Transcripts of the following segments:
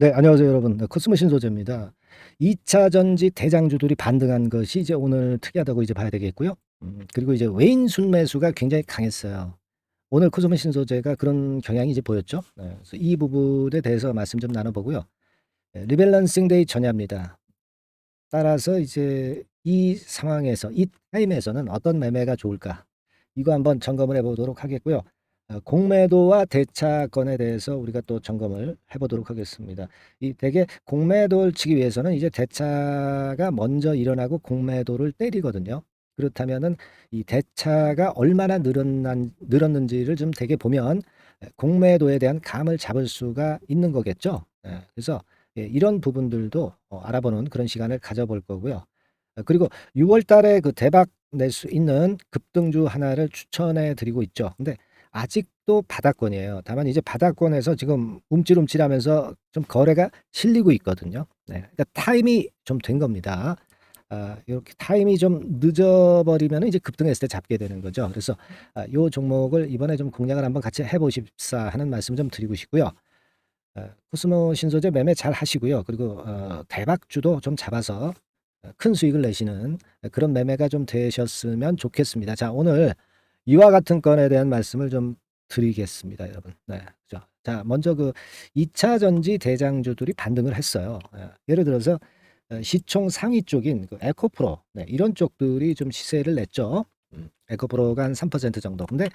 네, 안녕하세요, 여러분. 네, 코스모 신소재입니다. 2차 전지 대장주들이 반등한 것이 이제 오늘 특이하다고 이제 봐야 되겠고요. 음, 그리고 이제 외인 순매수가 굉장히 강했어요. 오늘 코스모 신소재가 그런 경향이 이제 보였죠. 네, 그래서 이 부분에 대해서 말씀 좀 나눠보고요. 네, 리밸런싱 데이 전야입니다. 따라서 이제 이 상황에서, 이 타임에서는 어떤 매매가 좋을까? 이거 한번 점검을 해보도록 하겠고요. 어, 공매도와 대차건에 대해서 우리가 또 점검을 해보도록 하겠습니다. 이 대개 공매도를 치기 위해서는 이제 대차가 먼저 일어나고 공매도를 때리거든요. 그렇다면은 이 대차가 얼마나 늘었난, 늘었는지를 좀 되게 보면 에, 공매도에 대한 감을 잡을 수가 있는 거겠죠. 예, 그래서 예, 이런 부분들도 어, 알아보는 그런 시간을 가져볼 거고요. 어, 그리고 6월 달에 그 대박 낼 수 있는 급등주 하나를 추천해 드리고 있죠. 근데 아직도 바닥권이에요. 다만 이제 바닥권에서 지금 움찔움찔하면서 좀 거래가 실리고 있거든요. 네. 그러니까 타임이 좀 된 겁니다. 아, 이렇게 타임이 좀 늦어버리면 이제 급등했을 때 잡게 되는 거죠. 그래서 아, 요 종목을 이번에 좀 공략을 한번 같이 해보십사 하는 말씀 좀 드리고 싶고요. 어, 코스모 신소재 매매 잘 하시고요. 그리고 어, 대박주도 좀 잡아서 어, 큰 수익을 내시는 그런 매매가 좀 되셨으면 좋겠습니다. 자, 오늘 이와 같은 건에 대한 말씀을 좀 드리겠습니다, 여러분. 네. 그죠. 자, 먼저 그 2차 전지 대장주들이 반등을 했어요. 예, 예를 들어서 어, 시총 상위 쪽인 그 에코프로 네, 이런 쪽들이 좀 시세를 냈죠. 음, 에코프로가 한 3% 정도. 근데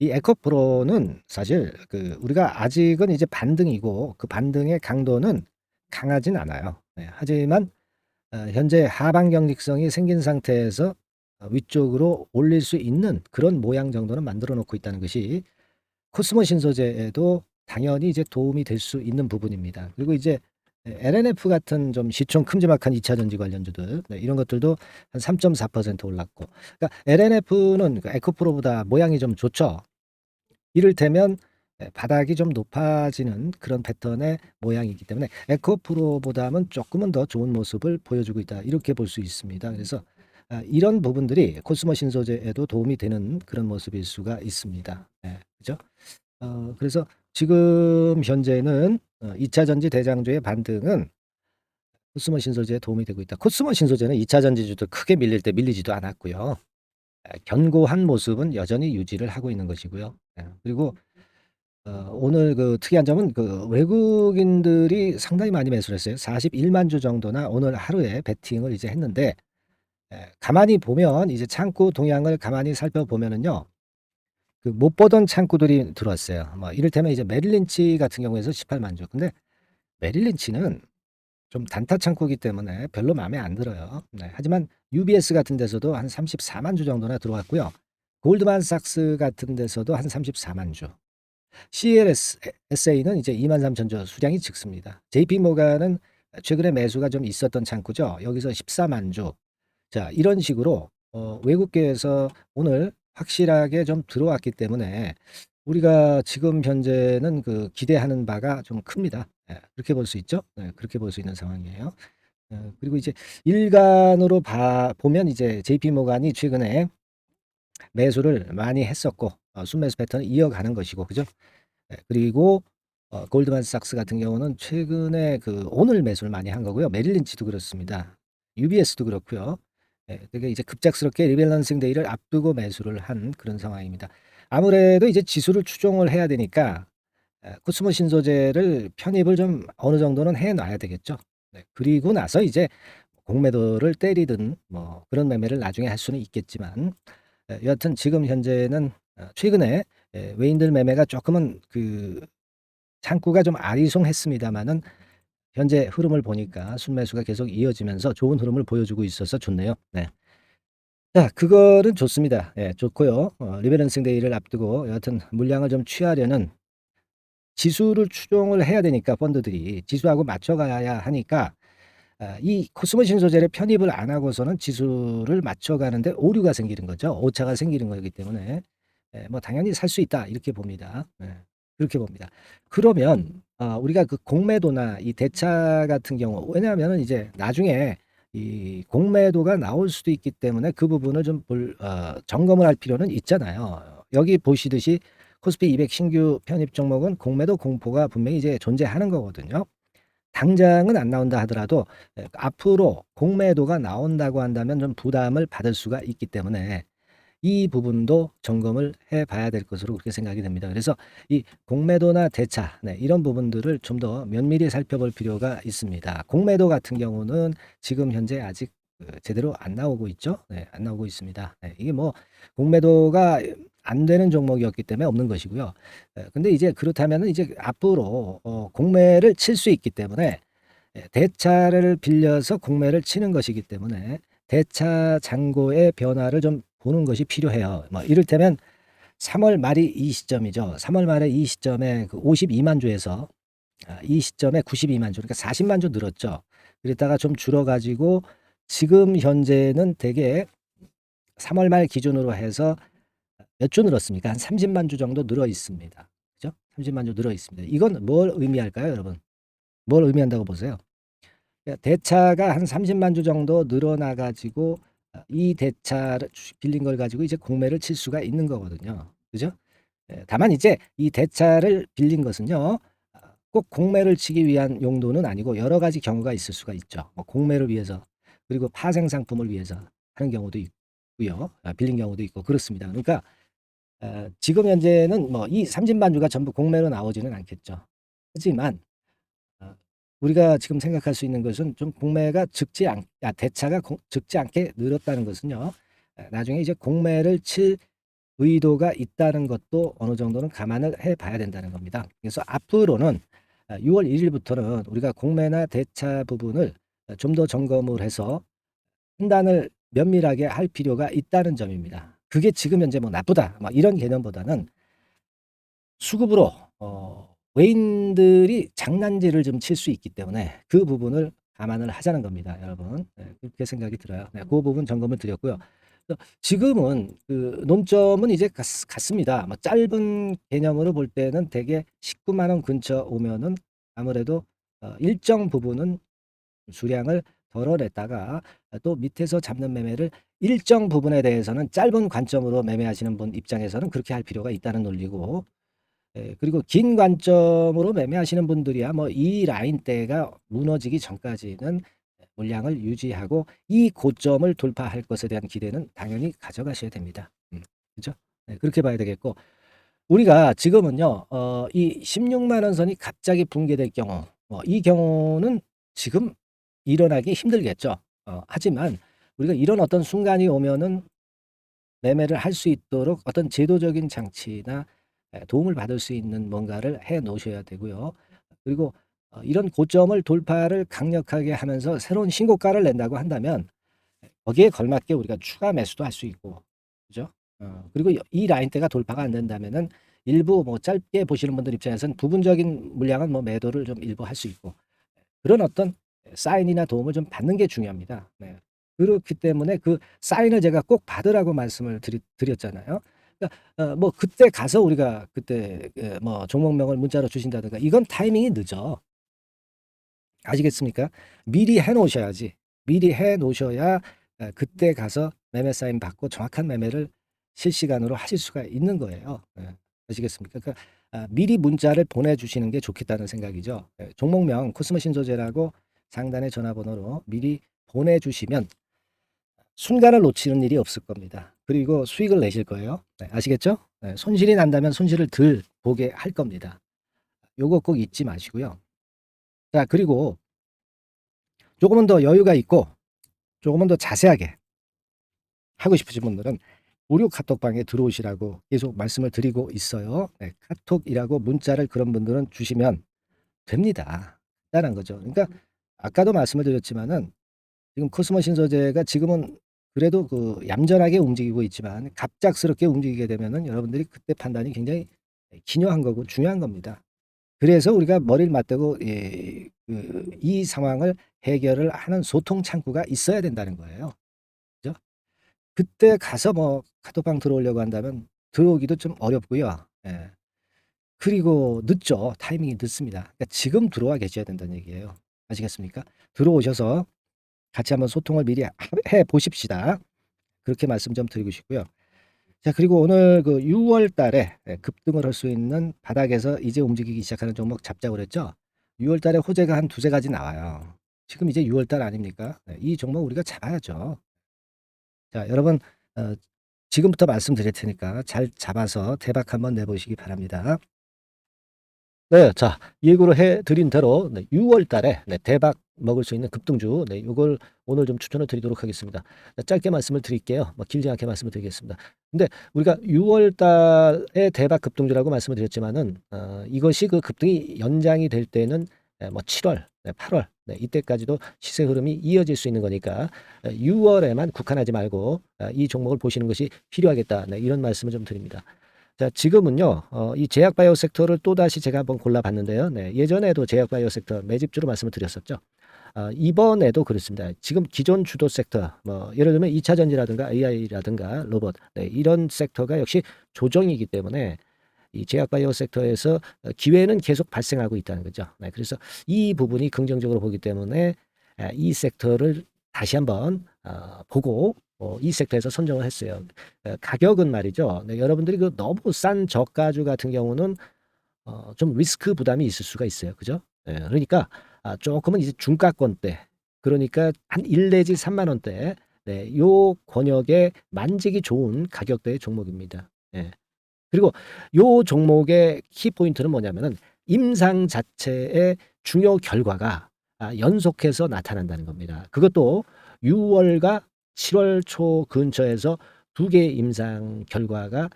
이 에코프로는 사실 그 우리가 아직은 이제 반등이고 그 반등의 강도는 강하진 않아요. 네, 하지만 어, 현재 하방 경직성이 생긴 상태에서 어, 위쪽으로 올릴 수 있는 그런 모양 정도는 만들어 놓고 있다는 것이 코스모 신소재에도 당연히 이제 도움이 될 수 있는 부분입니다. 그리고 이제 LNF 같은 좀 시총 큼지막한 2차 전지 관련주들 네, 이런 것들도 한 3.4% 올랐고 그러니까 LNF는 그 에코프로보다 모양이 좀 좋죠. 이를테면 예, 바닥이 좀 높아지는 그런 패턴의 모양이기 때문에 에코프로보다는 조금은 더 좋은 모습을 보여주고 있다 이렇게 볼 수 있습니다. 그래서 아, 이런 부분들이 코스모 신소재에도 도움이 되는 그런 모습일 수가 있습니다. 예, 그죠? 어, 그래서 지금 현재는 어, 2차 전지 대장주의 반등은 코스모 신소재에 도움이 되고 있다. 코스모 신소재는 2차 전지주도 크게 밀릴 때 밀리지도 않았고요. 에, 견고한 모습은 여전히 유지를 하고 있는 것이고요. 예, 그리고 어, 오늘 그 특이한 점은 그 외국인들이 상당히 많이 매수를 했어요. 41만 주 정도나 오늘 하루에 베팅을 이제 했는데 예, 가만히 보면 이제 창구 동향을 가만히 살펴보면은요. 그 못 보던 창구들이 들어왔어요. 뭐 이를테면 이제 메릴 린치 같은 경우에서 18만 주. 근데 메릴 린치는 좀 단타 창구이기 때문에 별로 마음에 안 들어요. 네, 하지만 UBS 같은 데서도 한 34만 주 정도나 들어왔고요. 골드만삭스 같은 데서도 한 34만 주. CLSA는 이제 2만 3천 주 수량이 적습니다. JP 모간은 최근에 매수가 좀 있었던 창구죠. 여기서 14만 주. 자, 이런 식으로 어, 외국계에서 오늘 확실하게 좀 들어왔기 때문에 우리가 지금 현재는 그 기대하는 바가 좀 큽니다. 예, 그렇게 볼 수 있죠. 네, 그렇게 볼 수 있는 상황이에요. 어, 그리고 이제 일간으로 봐, 보면 이제 JP 모간이 최근에 매수를 많이 했었고 어, 순매수 패턴을 이어가는 것이고 그죠? 예, 그리고 어, 골드만삭스 같은 경우는 최근에 그 오늘 매수를 많이 한 거고요. 메릴린치도 그렇습니다. UBS도 그렇고요. 예, 되게 이제 급작스럽게 리밸런싱 데이를 앞두고 매수를 한 그런 상황입니다. 아무래도 이제 지수를 추종을 해야 되니까 에, 코스모 신소재를 편입을 좀 어느 정도는 해 놔야 되겠죠. 네, 그리고 나서 이제 공매도를 때리든 뭐 그런 매매를 나중에 할 수는 있겠지만 에, 여하튼 지금 현재는 어, 최근에 에, 외인들 매매가 조금은 그 창구가 좀 아리송했습니다마는 현재 흐름을 보니까 순매수가 계속 이어지면서 좋은 흐름을 보여주고 있어서 좋네요. 네. 자, 그거는 좋습니다. 예, 좋고요. 어, 리베런싱 데이를 앞두고 여하튼 물량을 좀 취하려는 지수를 추종을 해야 되니까 펀드들이 지수하고 맞춰가야 하니까 아, 이 코스모 신소재를 편입을 안 하고서는 지수를 맞춰가는데 오류가 생기는 거죠. 오차가 생기는 거기 때문에 예, 뭐 당연히 살 수 있다 이렇게 봅니다. 예, 그렇게 봅니다. 그러면 아, 우리가 그 공매도나 이 대차 같은 경우 왜냐하면은 이제 나중에 이 공매도가 나올 수도 있기 때문에 그 부분을 좀 볼, 어, 점검을 할 필요는 있잖아요. 여기 보시듯이 코스피 200 신규 편입 종목은 공매도 공포가 분명히 이제 존재하는 거거든요. 당장은 안 나온다 하더라도 예, 앞으로 공매도가 나온다고 한다면 좀 부담을 받을 수가 있기 때문에 이 부분도 점검을 해 봐야 될 것으로 그렇게 생각이 됩니다. 그래서 이 공매도나 대차 네, 이런 부분들을 좀 더 면밀히 살펴볼 필요가 있습니다. 공매도 같은 경우는 지금 현재 아직 그 제대로 안 나오고 있죠. 네, 안 나오고 있습니다. 네, 이게 뭐 공매도가 안 되는 종목이었기 때문에 없는 것이고요. 예, 근데 이제 그렇다면은 이제 앞으로 어, 공매를 칠 수 있기 때문에 예, 대차를 빌려서 공매를 치는 것이기 때문에 대차 잔고의 변화를 좀 보는 것이 필요해요. 뭐 이를테면 3월 말이 이 시점이죠. 3월 말에 이 시점에 그 52만 주에서 아, 이 시점에 92만 주, 그러니까 40만 주 늘었죠. 그랬다가 좀 줄어가지고 지금 현재는 대개 3월 말 기준으로 해서 몇 주 늘었습니까? 한 30만 주 정도 늘어 있습니다. 그죠? 30만 주 늘어 있습니다. 이건 뭘 의미할까요, 여러분? 뭘 의미한다고 보세요? 그러니까 대차가 한 30만 주 정도 늘어나 가지고 이 대차를 주- 빌린 걸 가지고 이제 공매를 칠 수가 있는 거거든요. 그죠? 예, 다만 이제 이 대차를 빌린 것은요. 아, 꼭 공매를 치기 위한 용도는 아니고 여러 가지 경우가 있을 수가 있죠. 뭐 공매를 위해서 그리고 파생 상품을 위해서 하는 경우도 있고요. 아, 빌린 경우도 있고 그렇습니다. 그러니까 어, 지금 현재는 뭐이 30만 주가 전부 공매로 나오지는 않겠죠. 하지만 어, 우리가 지금 생각할 수 있는 것은 좀 공매가 적지 않, 아, 대차가 공- 적지 않게 늘었다는 것은요. 아, 나중에 이제 공매를 칠 의도가 있다는 것도 어느 정도는 감안을 해 봐야 된다는 겁니다. 그래서 앞으로는 6월 1일부터는 우리가 공매나 대차 부분을 좀 더 점검을 해서 판단을 면밀하게 할 필요가 있다는 점입니다. 그게 지금 현재 뭐 나쁘다 막 이런 개념보다는 수급으로 어, 외인들이 장난질을 좀 칠 수 있기 때문에 그 부분을 감안을 하자는 겁니다, 여러분. 네, 그렇게 생각이 들어요. 네, 그 부분 점검을 드렸고요. 지금은 그 논점은 이제 같, 같습니다. 뭐 짧은 개념으로 볼 때는 대개 19만 원 근처 오면은 아무래도 어, 일정 부분은 수량을 덜어냈다가 또 밑에서 잡는 매매를 일정 부분에 대해서는 짧은 관점으로 매매하시는 분 입장에서는 그렇게 할 필요가 있다는 논리고 예, 그리고 긴 관점으로 매매하시는 분들이야 뭐 이 라인대가 무너지기 전까지는 물량을 유지하고 이 고점을 돌파할 것에 대한 기대는 당연히 가져가셔야 됩니다. 음, 그죠? 네, 그렇게 봐야 되겠고 우리가 지금은요, 어, 이 16만 원 선이 갑자기 붕괴될 경우, 뭐이 경우는 지금 일어나기 힘들겠죠. 어, 하지만 우리가 이런 어떤 순간이 오면은 매매를 할 수 있도록 어떤 제도적인 장치나 에, 도움을 받을 수 있는 뭔가를 해 놓으셔야 되고요. 그리고 어, 이런 고점을 돌파를 강력하게 하면서 새로운 신고가를 낸다고 한다면 거기에 걸맞게 우리가 추가 매수도 할 수 있고, 그죠? 어, 그리고 이- 이 라인대가 돌파가 안 된다면은 일부 뭐 짧게 보시는 분들 입장에서는 부분적인 물량은 뭐 매도를 좀 일부 할 수 있고 그런 어떤 사인이나 도움을 좀 받는 게 중요합니다. 네. 그렇기 때문에 그 사인을 제가 꼭 받으라고 말씀을 드리, 드렸잖아요. 그러니까 어, 뭐 그때 가서 우리가 그때 에, 뭐 종목명을 문자로 주신다든가 이건 타이밍이 늦어. 아시겠습니까? 미리 해 놓으셔야지. 미리 해 놓으셔야 에, 그때 가서 매매 사인 받고 정확한 매매를 실시간으로 하실 수가 있는 거예요. 예. 아시겠습니까? 그러니까 아, 미리 문자를 보내주시는 게 좋겠다는 생각이죠. 예, 종목명 코스모 신소재라고 상단의 전화번호로 미리 보내주시면 순간을 놓치는 일이 없을 겁니다. 그리고 수익을 내실 거예요. 네, 아시겠죠? 네, 손실이 난다면 손실을 덜 보게 할 겁니다. 요거 꼭 잊지 마시고요. 자, 그리고 조금은 더 여유가 있고 조금은 더 자세하게 하고 싶으신 분들은 무료 카톡방에 들어오시라고 계속 말씀을 드리고 있어요. 네, 카톡이라고 문자를 그런 분들은 주시면 됩니다. 라는 거죠. 그러니까 아까도 말씀을 드렸지만은 지금 코스모 신소재가 지금은 그래도 그 얌전하게 움직이고 있지만 갑작스럽게 움직이게 되면은 여러분들이 그때 판단이 굉장히 기묘한 거고 중요한 겁니다. 그래서 우리가 머리를 맞대고 예, 그, 이 상황을 해결을 하는 소통 창구가 있어야 된다는 거예요. 그죠? 그때 가서 뭐 카톡방 들어오려고 한다면 들어오기도 좀 어렵고요. 예. 그리고 늦죠. 타이밍이 늦습니다. 그러니까 지금 들어와 계셔야 된다는 얘기예요. 아시겠습니까? 들어오셔서 같이 한번 소통을 미리 하- 해 보십시다. 그렇게 말씀 좀 드리고 싶고요. 자, 그리고 오늘 그 6월 달에 예, 급등을 할 수 있는 바닥에서 이제 움직이기 시작하는 종목 잡자고 그랬죠. 6월 달에 호재가 한 두세 가지 나와요. 지금 이제 6월 달 아닙니까? 네, 이 종목 우리가 잡아야죠. 자, 여러분 어, 지금부터 말씀드릴 테니까 잘 잡아서 대박 한번 내보시기 바랍니다. 네, 자, 예고를 해드린 대로 네, 6월 달에 네, 대박 먹을 수 있는 급등주, 네, 이걸 오늘 좀 추천을 드리도록 하겠습니다. 자, 짧게 말씀을 드릴게요. 뭐 길지 않게 말씀을 드리겠습니다. 근데 우리가 6월 달에 대박 급등주라고 말씀을 드렸지만은 어, 이것이 그 급등이 연장이 될 때는 네, 뭐 7월, 네, 8월 네, 이때까지도 시세 흐름이 이어질 수 있는 거니까 6월에만 국한하지 말고 어, 이 종목을 보시는 것이 필요하겠다. 네, 이런 말씀을 좀 드립니다. 자, 지금은요, 어, 이 제약 바이오 섹터를 또다시 제가 한번 골라봤는데요. 네, 예전에도 제약 바이오 sek터 매집주로 말씀을 드렸었죠. 아, 이번에도 그렇습니다. 지금 기존 주도 섹터, 뭐, 예를 들면 2차 전지라든가 AI라든가 로봇, 네, 이런 섹터가 역시 조정이기 때문에 이 제약 바이오 섹터에서 기회는 계속 발생하고 있다는 거죠. 네, 그래서 이 부분이 긍정적으로 보기 때문에 아, 이 섹터를 다시 한번 어, 보고 어, 이 섹터에서 선정을 했어요. 어, 가격은 말이죠. 네, 여러분들이 그 너무 싼 저가주 같은 경우는 어, 좀 리스크 부담이 있을 수가 있어요. 그죠? 네, 그러니까 아, 조금은 이제 중가권대 그러니까 한1 내지 3만 원대 네, 요 권역에 만지기 좋은 가격대의 종목입니다. 예. 그리고 요 종목의 키 포인트는 뭐냐면은 임상 자체의 중요 결과가 아, 연속해서 나타난다는 겁니다. 그것도 6월과 7월 초 근처에서 두 개의 임상 결과가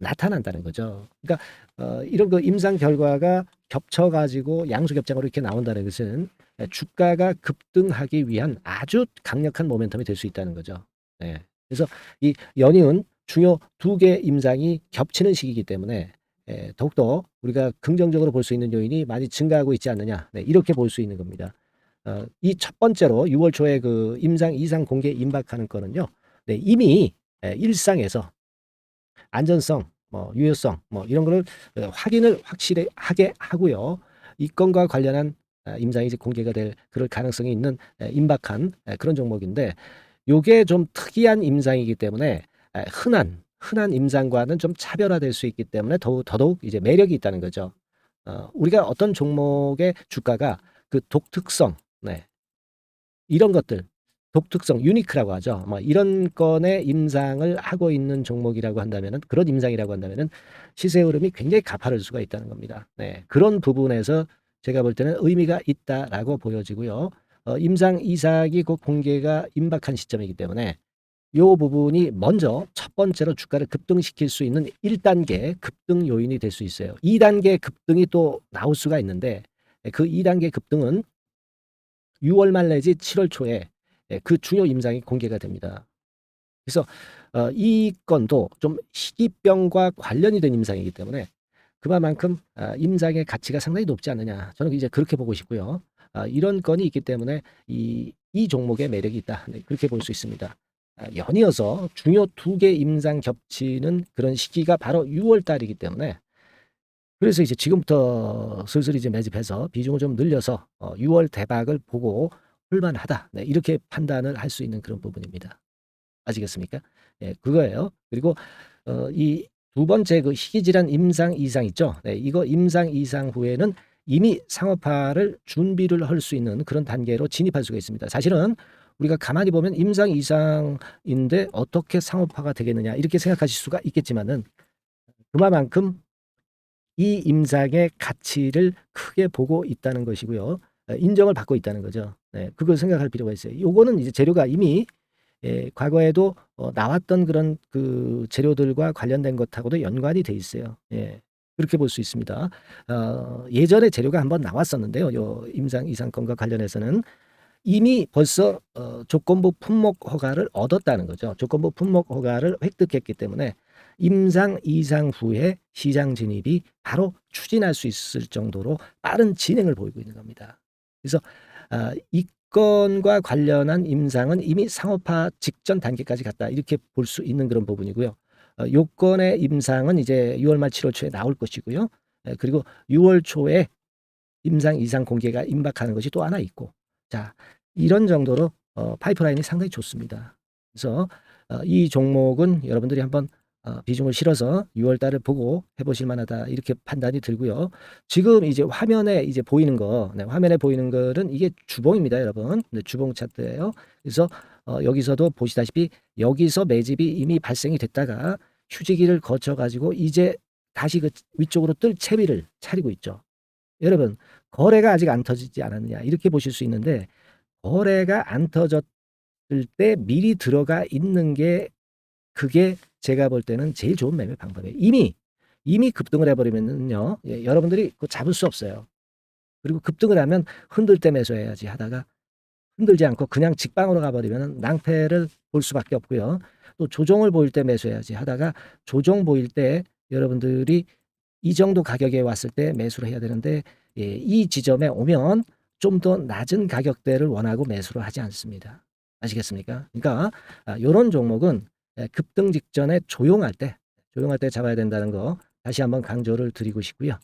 나타난다는 거죠. 그러니까 어, 이런 그 임상 결과가 겹쳐가지고 양수겹장으로 이렇게 나온다는 것은 주가가 급등하기 위한 아주 강력한 모멘텀이 될 수 있다는 거죠. 네. 그래서 이 연이은 중요 두 개 임상이 겹치는 시기이기 때문에 에, 더욱더 우리가 긍정적으로 볼 수 있는 요인이 많이 증가하고 있지 않느냐 네, 이렇게 볼 수 있는 겁니다. 어, 이 첫 번째로 6월 초에 그 임상 이상 공개 임박하는 거는요. 네, 이미 에, 일상에서 안전성, 뭐 유효성, 뭐 이런 거를 어, 확인을 확실히 하게 하고요. 이 건과 관련한 아, 임상이 이제 공개가 될 그럴 가능성이 있는 에, 임박한 에, 그런 종목인데 요게 좀 특이한 임상이기 때문에 에, 흔한 흔한 임상과는 좀 차별화될 수 있기 때문에 더욱 더더욱 이제 매력이 있다는 거죠. 어, 우리가 어떤 종목의 주가가 그 독특성, 네. 이런 것들 독특성, 유니크라고 하죠. 뭐 이런 건의 임상을 하고 있는 종목이라고 한다면은 그런 임상이라고 한다면은 시세 흐름이 굉장히 가파를 수가 있다는 겁니다. 네. 그런 부분에서 제가 볼 때는 의미가 있다라고 보여지고요. 어, 임상 이삭이 곧 공개가 임박한 시점이기 때문에 이 부분이 먼저 첫 번째로 주가를 급등시킬 수 있는 1단계 급등 요인이 될 수 있어요. 2단계 급등이 또 나올 수가 있는데 그 2단계 급등은 6월 말 내지 7월 초에 예, 그 중요 임상이 공개가 됩니다. 그래서 어, 이 건도 좀 희귀병과 관련이 된 임상이기 때문에 그만큼 아, 임상의 가치가 상당히 높지 않느냐. 저는 이제 그렇게 보고 싶고요. 아, 이런 건이 있기 때문에 이, 이 종목의 매력이 있다. 네, 그렇게 볼 수 있습니다. 아, 연이어서 중요 두 개 임상 겹치는 그런 시기가 바로 6월 달이기 때문에 그래서 이제 지금부터 슬슬 이제 매집해서 비중을 좀 늘려서 어, 6월 대박을 보고 홀만하다. 네, 이렇게 판단을 할 수 있는 그런 부분입니다. 아시겠습니까? 예, 그거예요. 그리고 어, 이 두 번째 그 희귀질환 임상 이상 있죠. 네, 이거 임상 이상 후에는 이미 상업화를 준비를 할 수 있는 그런 단계로 진입할 수가 있습니다. 사실은 우리가 가만히 보면 임상 이상인데 어떻게 상업화가 되겠느냐 이렇게 생각하실 수가 있겠지만은 그만큼 이 임상의 가치를 크게 보고 있다는 것이고요. 어, 인정을 받고 있다는 거죠. 네, 그걸 생각할 필요가 있어요. 요거는 이제 재료가 이미 예, 과거에도 어, 나왔던 그런 그 재료들과 관련된 것하고도 연관이 돼 있어요. 예. 그렇게 볼 수 있습니다. 어, 예전에 재료가 한번 나왔었는데요. 요 임상 이상권과 관련해서는 이미 벌써 어, 조건부 품목 허가를 얻었다는 거죠. 조건부 품목 허가를 획득했기 때문에 임상 이상 후에 시장 진입이 바로 추진할 수 있을 정도로 빠른 진행을 보이고 있는 겁니다. 그래서 아, 이 건과 관련한 임상은 이미 상업화 직전 단계까지 갔다 이렇게 볼 수 있는 그런 부분이고요. 어, 요건의 임상은 이제 6월 말 7월 초에 나올 것이고요. 예, 그리고 6월 초에 임상 이상 공개가 임박하는 것이 또 하나 있고 자 이런 정도로 어, 파이프라인이 상당히 좋습니다. 그래서 어, 이 종목은 여러분들이 한번 어, 비중을 실어서 6월 달을 보고 해보실 만하다 이렇게 판단이 들고요. 지금 이제 화면에 이제 보이는 거, 네, 화면에 보이는 거는 이게 주봉입니다, 여러분. 네, 주봉 차트예요. 그래서 어, 여기서도 보시다시피 여기서 매집이 이미 발생이 됐다가 휴지기를 거쳐 가지고 이제 다시 그 위쪽으로 뜰 채비를 차리고 있죠. 여러분 거래가 아직 안 터지지 않았느냐 이렇게 보실 수 있는데 거래가 안 터졌을 때 미리 들어가 있는 게 그게 제가 볼 때는 제일 좋은 매매 방법이에요. 이미 이미 급등을 해버리면은요, 예, 여러분들이 그거 잡을 수 없어요. 그리고 급등을 하면 흔들 때 매수해야지 하다가 흔들지 않고 그냥 직방으로 가버리면 낭패를 볼 수밖에 없고요. 또 조정을 보일 때 매수해야지 하다가 조정 보일 때 여러분들이 이 정도 가격에 왔을 때 매수를 해야 되는데 예, 이 지점에 오면 좀 더 낮은 가격대를 원하고 매수를 하지 않습니다. 아시겠습니까? 그러니까 이런 종목은 예, 급등 직전에 조용할 때 조용할 때 잡아야 된다는 거 다시 한번 강조를 드리고 싶고요.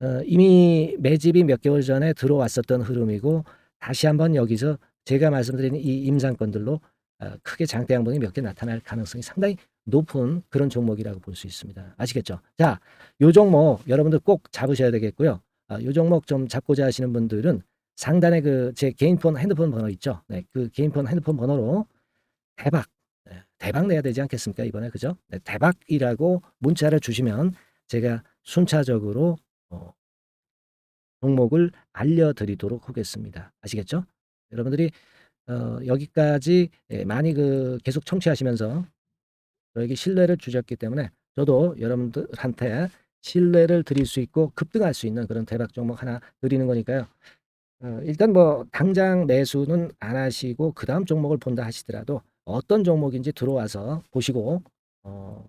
어, 이미 매집이 몇 개월 전에 들어왔었던 흐름이고 다시 한번 여기서 제가 말씀드린 이 임상권들로 어, 크게 장대 양봉이 몇 개 나타날 가능성이 상당히 높은 그런 종목이라고 볼 수 있습니다. 아시겠죠? 자, 요 종목 여러분들 꼭 잡으셔야 되겠고요. 아, 요 종목 좀 잡고자 하시는 분들은 상단에 그 제 개인폰 핸드폰 번호 있죠? 네, 그 개인폰 핸드폰 번호로 대박 네, 대박 내야 되지 않겠습니까 이번에 그죠? 네, 대박이라고 문자를 주시면 제가 순차적으로 어, 종목을 알려드리도록 하겠습니다. 아시겠죠? 여러분들이 어, 여기까지 예, 많이 그 계속 청취하시면서 저에게 신뢰를 주셨기 때문에 저도 여러분들한테 신뢰를 드릴 수 있고 급등할 수 있는 그런 대박 종목 하나 드리는 거니까요. 어, 일단 뭐 당장 매수는 안 하시고 그 다음 종목을 본다 하시더라도 어떤 종목인지 들어와서 보시고 어,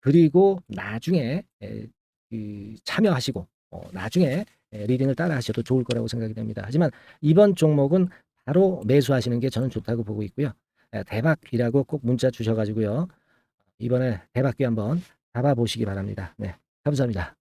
그리고 나중에 에, 이 참여하시고 어, 나중에 에, 리딩을 따라 하셔도 좋을 거라고 생각이 됩니다. 하지만 이번 종목은 바로 매수하시는 게 저는 좋다고 보고 있고요. 에, 대박이라고 꼭 문자 주셔가지고요. 이번에 대박기 한번 잡아보시기 바랍니다. 네, 감사합니다.